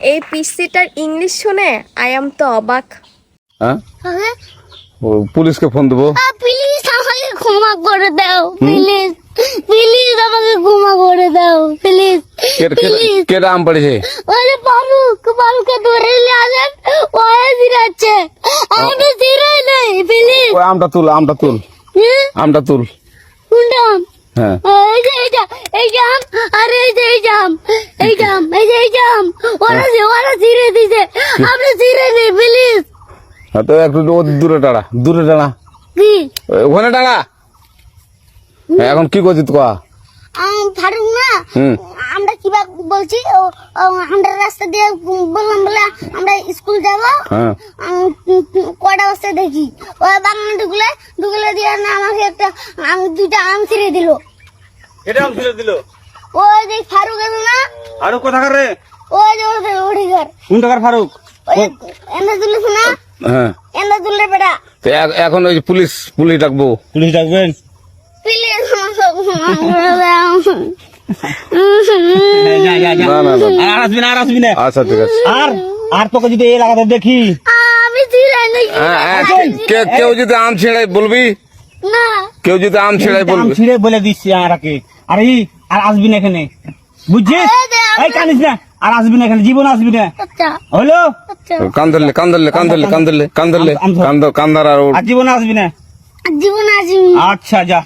এই পিসিটার ইংলিশ শুনে আই এম তো অবাক। হ্যাঁ? ও পুলিশকে ফোন দেবো? প্লিজ আমাকে ক্ষমা করে দাও প্লিজ প্লিজ আমাকে ক্ষমা করে দাও প্লিজ কে- আম পড়েছে? ওরে ফারুক ফারুককে ধরে নিয়ে আসেন ওয়ে দিরাচ্ছে আমি দিরাই নেই প্লিজ ওই আমটা তুল আমটা তুল। আমটা তুল। কোনটা হ্যাঁ। এই যে এই যে এই জাম আরে এই যে এই এই জাম এই যে এই জাম ওরা যে ওরা ছিঁড়ে দিছে। আপনি ছিঁড়ে নেই প্লিজ হ্যাঁ, তো একটু দূরে টাড়া দূরে টাড়া কি? ওখানে টাড়া হ্যাঁ, এখন কি করছিস কয়া আম, ফারুক না। আমরা কিবা বলছি আমরা রাস্তা দিয়ে বললাম বলে আমরা স্কুল যাব। হ্যাঁ। আম, কটা বস্তা দেখি? ওই বাগানে ঢুকলে ঢুকলে দিয়ে না আমাকে একটা আম দুটা আম ছিঁড়ে দিল। এটা আম ছিঁড়ে দিল? ওই যে ফারুক এলো না। আরও কোথাকার রে? ওই যে কোন টাকার ফারুক? হ্যাঁ। বেটা। তো এখন ওই পুলিশ পুলিশ ডাকবো। পুলিশ ডাকবেন? আর আচ্ছা ঠিক আছে। তোকে যদি এই লাগাতে দেখি। হ্যাঁ, হ্যাঁ, কে- কেউ যদি আম ছিঁড়ে বলবি? কেউ যদি আম ছিঁড়ে আম বলবি? ছিঁড়ে বলে দিচ্ছি আরাকে আর এই আর আসবি না এখানে। বুঝছিস? এই কানিস না। আর আসবি না এখানে জীবন আসবি না। আচ্ছা। হলো? আচ্ছা। কান্দলে কান্দলে কান্দলে কান্দলে কান্দলে কান্দার আর আর জীবন আসবি না। জীবন আসবি আচ্ছা যা।